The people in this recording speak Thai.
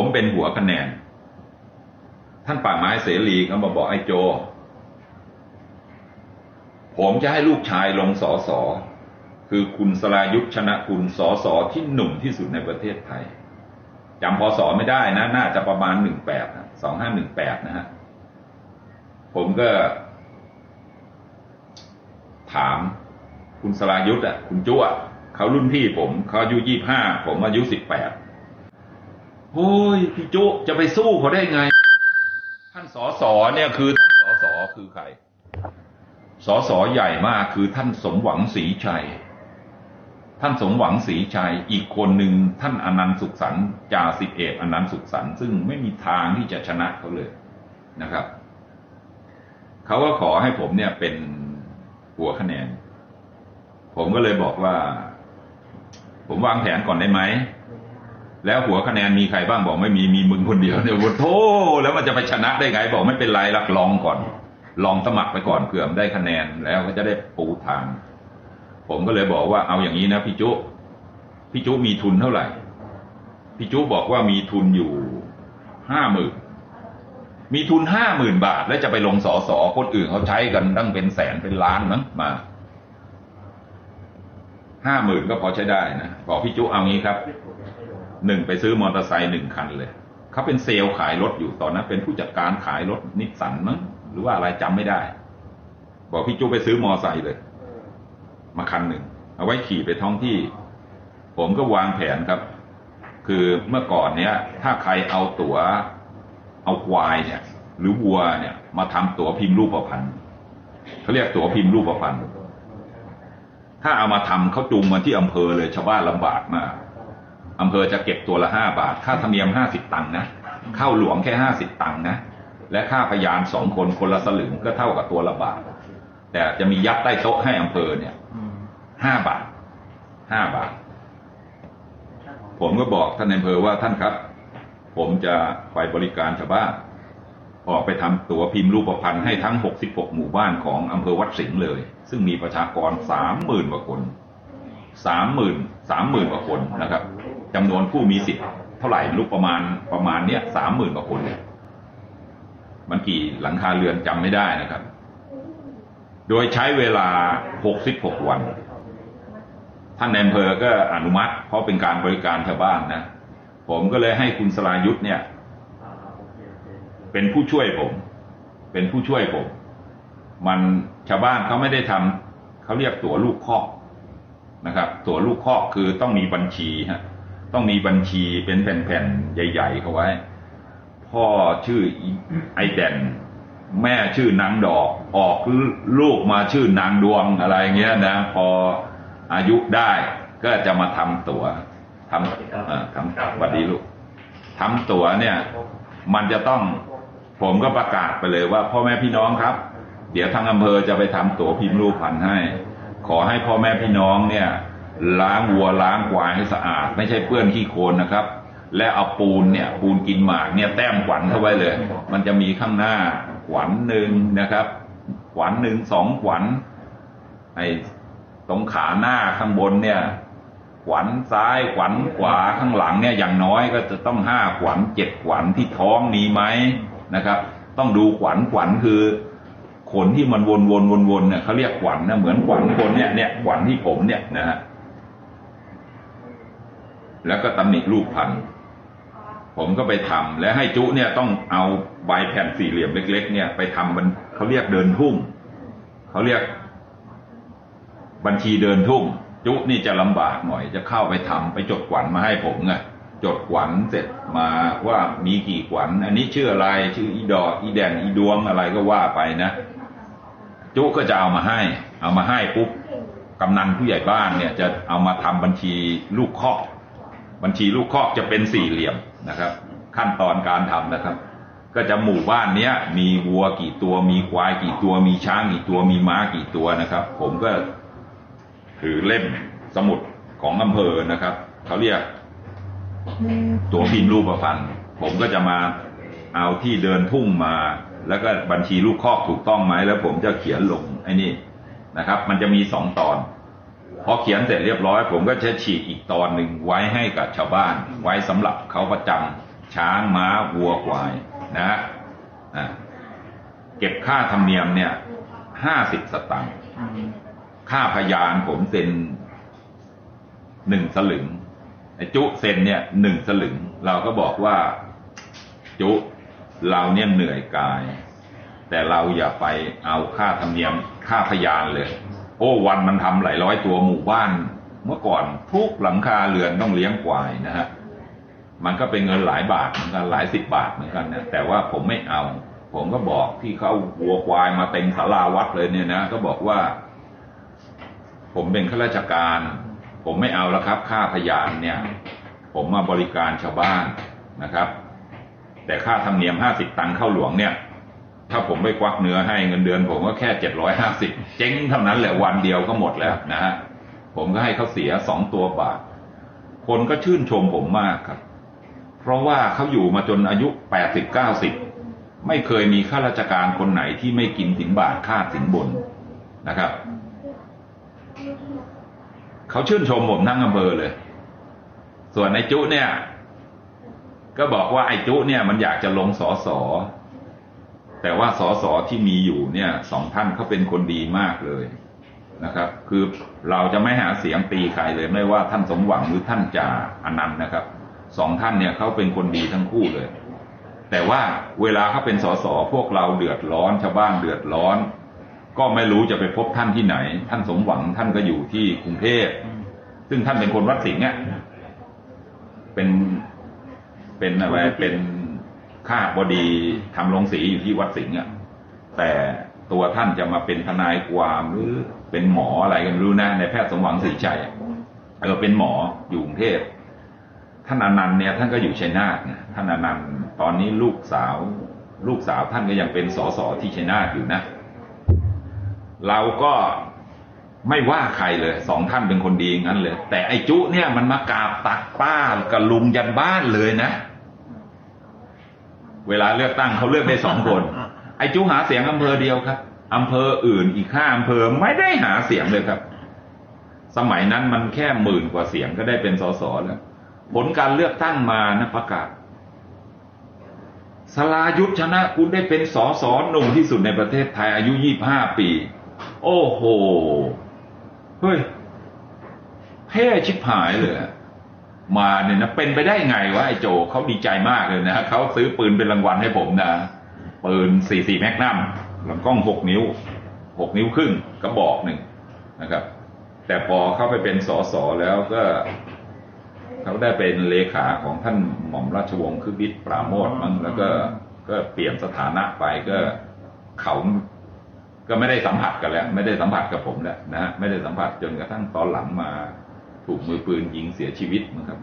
ผมเป็นหัวคะแนน ท่านป่าไม้เสรีก็มาบอกไอ้โจ ผมจะให้ลูกชายลงสอสอคือคุณสรายุทธชนะคุณสอสอที่หนุ่มที่สุดในประเทศไทยจำพศไม่ได้นะ น่าจะประมาณหนึ่งแปดสองห้าหนึ่งแปดนะฮะ ผมก็ ถามคุณสรายุทธ์อะ คุณจุ๊ะเขารุ่นพี่ผม เขาอายุยี่ห้าผมอายุสิบแปด โอ้ยพี่จุจะไปสู้เขาได้ไง ท่านสอสอเนี่ยคือท่านสอสอคือใครสอสอใหญ่มากคือท่านสมหวังศรีชัย ท่านสมหวังศรีชัยอีกคนหนึ่งท่านอนันต์สุขสันต์จ่าสิบเอกอนันต์สุขสันต์ซึ่งไม่มีทางที่จะชนะเขาเลยนะครับเขาก็ขอให้ผมเนี่ยเป็นหัวคะแนน ผมก็เลยบอกว่า ผมวางแผนก่อนได้ไหม แล้วหัวคะแนนมีใครบ้างบอกไม่มีมีมึงคนเดียวเนี่ยโธ่แล้วมันจะไปชนะได้ไงบอกไม่เป็นไรลักลองก่อน ลองสมัครไปก่อนเผื่อมได้คะแนนแล้วก็จะได้ปูทาง ผมก็เลยบอกว่าเอาอย่างนี้นะพี่จุพี่จุมีทุนเท่าไหร่พี่จุบอกว่ามีทุนอยู่ห้าหมื่นมีทุนห้าหมื่นบาท แล้วจะไปลงสอสอคนอื่นเขาใช้กันตั้งเป็นแสนเป็นล้านมั้งมาห้าหมื่นก็พอใช้ได้นะบอกพี่จุเอางี้ครับ หนึ่งไปซื้อมอเตอร์ไซค์หนึ่งคันเลยเขาเป็นเซลล์ขายรถอยู่ตอนนั้น เป็นผู้จัดการขายรถนิสสันมั้งหรือว่าอะไรจำไม่ได้ บอกพี่จุไปซื้อมอเตอร์ไซค์เลย มาคันหนึ่งเอาไว้ขี่ไปท้องที่ ผมก็วางแผนครับ คือเมื่อก่อนเนี้ย ถ้าใครเอาตัว๋ว เอาควายเนี่ย หรือวัวเนี่ย มาทำตั๋วพิมพ์รูปพันธ์เขาเรียกตั๋วพิมพ์รูปพันธ์ถ้าเอามาทำเขาจูงมาที่อำเภอเลยชาวบ้านลำบากมาก อำเภอจะเก็บตัวละห้าบาท ค่าธรรมเนียมห้าสิบตังค์นะเข้าหลวงแค่ห้าสิบตังค์นะ และค่าพยานสองคนคนละสลึงก็เท่ากับตัวละบาท แต่จะมียัดใต้โต๊ะให้อำเภอเนี่ยห้าบาทห้าบาท ผมก็บอกท่านอำเภอว่าท่านครับ ผมจะไปบริการชาวบ้านออกไปทำตั๋วพิมพ์รูปพันธ์ให้ทั้ง 66 หมู่บ้านของอำเภอวัดสิงห์เลย ซึ่งมีประชากร 30,000กว่าคน 30,000 30,000กว่าคนนะครับ จำนวนผู้มีสิทธิ์เท่าไหร่ไม่รู้ประมาณประมาณเนี้ย30,000กว่าคนเนี่ยมันกี่หลังคาเรือนจำไม่ได้นะครับ โดยใช้เวลา66วัน ท่านในอำเภอก็อนุมัติ เพราะเป็นการบริการชาวบ้านนะ ผมก็เลยให้คุณสรายุทธ์เนี่ย เป็นผู้ช่วยผม เป็นผู้ช่วยผม มันชาวบ้านเขาไม่ได้ทำเขาเรียกตั๋วลูกคอกนะครับ ตั๋วลูกคอกคือต้องมีบัญชีฮะ ต้องมีบัญชีเป็นแผ่นๆใหญ่ ๆ เขาไว้ พ่อชื่อไอแดนแม่ชื่อนางดอกออกลูกมาชื่อนางดวงอะไรเงี้ยนะ พออายุได้ก็จะมาทำตั๋วทำเอ่อทำสวัสดีลูกทำตั๋วเนี่ย มันจะต้องผมก็ประกาศไปเลยว่า พ่อแม่พี่น้องครับ เดี๋ยวทางอำเภอจะไปทำตั๋วพิมพ์รูปพันธ์ให้ ขอให้พ่อแม่พี่น้องเนี่ย ล้างวัวล้างควายให้สะอาด ไม่ใช่เปื้อนขี้โคลนนะครับ และเอาปูนเนี่ยปูนกินหมากเนี่ยแต้มขวัญเข้าไว้เลย มันจะมีข้างหน้าขวัญหนึ่งนะครับ ขวัญหนึ่งสองขวัญไอ้ตรงขาหน้าข้างบนเนี่ย ขวัญซ้ายขวัญขวาข้างหลังเนี่ยอย่างน้อยก็จะต้องห้าขวัญเจ็ดขวัญที่ท้องมีไหมนะครับ ต้องดูขวัญขวัญคือขนที่มันวนวนวนวนเนี่ยเขาเรียกขวัญนะเหมือนขวัญคนเนี่ยเนี่ยขวัญที่ผมเนี่ยนะฮะ แล้วก็ตำหนิรูปพันผมก็ไปทำและให้จุเนี่ยต้องเอาใบแผ่นสี่เหลี่ยมเล็ก ๆ เนี่ยไปทำมันเขาเรียกเดินทุ่งเขาเรียกบัญชีเดินทุ่ง จุนี่จะลำบากหน่อย จะเข้าไปทำไปจดขวัญมาให้ผมไงจดขวัญเสร็จมาว่ามีกี่ขวัญ อันนี้ชื่ออะไร ชื่ออีดออีแดนอีดวงอะไรก็ว่าไปนะ จุก็จะเอามาให้ เอามาให้ปุ๊บกำนันผู้ใหญ่บ้านเนี่ย จะเอามาทำบัญชีลูกคอก บัญชีลูกคอกจะเป็นสี่เหลี่ยมนะครับ ขั้นตอนการทำนะครับ ก็จะหมู่บ้านเนี้ย มีวัวกี่ตัวมีควายกี่ตัว มีช้างกี่ตัวมีม้ากี่ตัวนะครับ ผมก็ถือเล่มสมุดของอำเภอนะครับเขาเรียก ตัวพิมพ์รูปพันผมก็จะมาเอาที่เดินทุ่งมา แล้วก็บัญชีลูกคอกถูกต้องไหมแล้ว ผมจะเขียนลงไอ้นี่นะครับ มันจะมีสองตอน พอเขียนเสร็จเรียบร้อย ผมก็จะฉีกอีกตอนหนึ่งไว้ให้กับชาวบ้าน ไว้สำหรับเขาประจช้างม้าวัวควายนะฮะเก็บค่าธรรมเนียมเนี่ยห้าสิบสตังค์ค่าพยานผมเซ็นหนึ่งสลึงไอ้จุเซ็นเนี่ยหนึ่งสลึง เราก็บอกว่าจุเราเนี่ยเหนื่อยกาย แต่เราอย่าไปเอาค่าธรรมเนียมค่าพยานเลย โอ้วันมันทำหลายร้อยตัวหมู่บ้าน เมื่อก่อนทุกหลังคาเรือนต้องเลี้ยงควายนะฮะมันก็เป็นเงินหลายบาทเหมือนกันหลายสิบบาทเหมือนกันนะแต่ว่าผมไม่เอา ผมก็บอกที่เขาวัวควายมาเต็มศาลาวัดเลยเนี่ยนะก็บอกว่า ผมเป็นข้าราชการ ผมไม่เอาแล้วครับค่าพยานเนี่ย ผมมาบริการชาวบ้านนะครับ แต่ค่าธรรมเนียมห้าสิบตังค์เข้าหลวงเนี่ย ถ้าผมไปควักเนื้อให้เงินเดือนผมก็แค่เจ็ดร้อยห้าสิบเจ๊งเท่านั้นแหละวันเดียวก็หมดแล้วนะฮะผมก็ให้เขาเสียสองตัวบาท คนก็ชื่นชมผมมากครับ เพราะว่าเขาอยู่มาจนอายุแปดสิบเก้าสิบไม่เคยมีข้าราชการคนไหนที่ไม่กินสินบาทค่าสินบนนะครับเขาชื่นชมผมทั้งอำเภอเลย ส่วนไอ้จุเนี่ย ก็บอกว่าไอ้จุเนี่ยมันอยากจะลงสอสอ แต่ว่าสอสอที่มีอยู่เนี่ยสองท่านเขาเป็นคนดีมากเลยนะครับ คือเราจะไม่หาเสียงตีใครเลยไม่ว่าท่านสมหวังหรือท่านจ่าอนันต์นะครับสองท่านเนี่ยเขาเป็นคนดีทั้งคู่เลย แต่ว่าเวลาเขาเป็นสสพวกเราเดือดร้อนชาวบ้านเดือดร้อน ก็ไม่รู้จะไปพบท่านที่ไหน ท่านสมหวังท่านก็อยู่ที่กรุงเทพซึ่งท่านเป็นคนวัดสิงห์อะเป็นเป็นอะไรเป็น ข้าบดีทำโรงสีอยู่ที่วัดสิงห์อะแต่ตัวท่านจะมาเป็นทนายความหรือเป็นหมออะไรกันรู้นะในแพทย์สมหวังศรีชัยเออเป็นหมออยู่กรุงเทพท่านอนันต์เนี่ยท่านก็อยู่ชัยนาทนะท่านอนันต์ตอนนี้ลูกสาว ลูกสาวท่านก็ยังเป็นสสที่ชัยนาทอยู่นะ เราก็ไม่ว่าใครเลยสองท่านเป็นคนดีงั้นเลย แต่ไอ้จุเนี่ยมันมากราบตักป้ากับลุงยันบ้านเลยนะ เวลาเลือกตั้งเขาเลือกได้สองคน ไอ้จุหาเสียงอำเภอเดียวครับอำเภออื่นอีกห้าอำเภอไม่ได้หาเสียงเลยครับ สมัยนั้นมันแค่หมื่นกว่าเสียงก็ได้เป็นสสแล้วผลการเลือกตั้งมานะประกาศสลายุทธชนะคุณได้เป็นสอสอหนุ่มที่สุดในประเทศไทยอายุยี่บห้าปี โอ้โห เฮ้ยเท่ชิบหายเลยอะ มาเนี่ยนะเป็นไปได้ไงวะไอ้โจเขาดีใจมากเลยนะเขาซื้อปืนเป็นรางวัลให้ผมนะปืนสี่สี่แมกนัมลำกล้องหกนิ้วหกนิ้วครึ่งกระบอกหนึ่งนะครับ แต่พอเข้าไปเป็นสอสอแล้วก็เขาได้เป็นเลขาของท่านหม่อมราชวงศ์คือบิดปราโมทมั้งแล้วก็ก็เปลี่ยนสถานะไปก็เขาก็ไม่ได้สัมผัสกันแล้ว ไม่ได้สัมผัสกับผมแล้วนะฮะไม่ได้สัมผัสจนกระทั่งตอนหลังมา ถูกมือปืนยิงเสียชีวิตนะครับ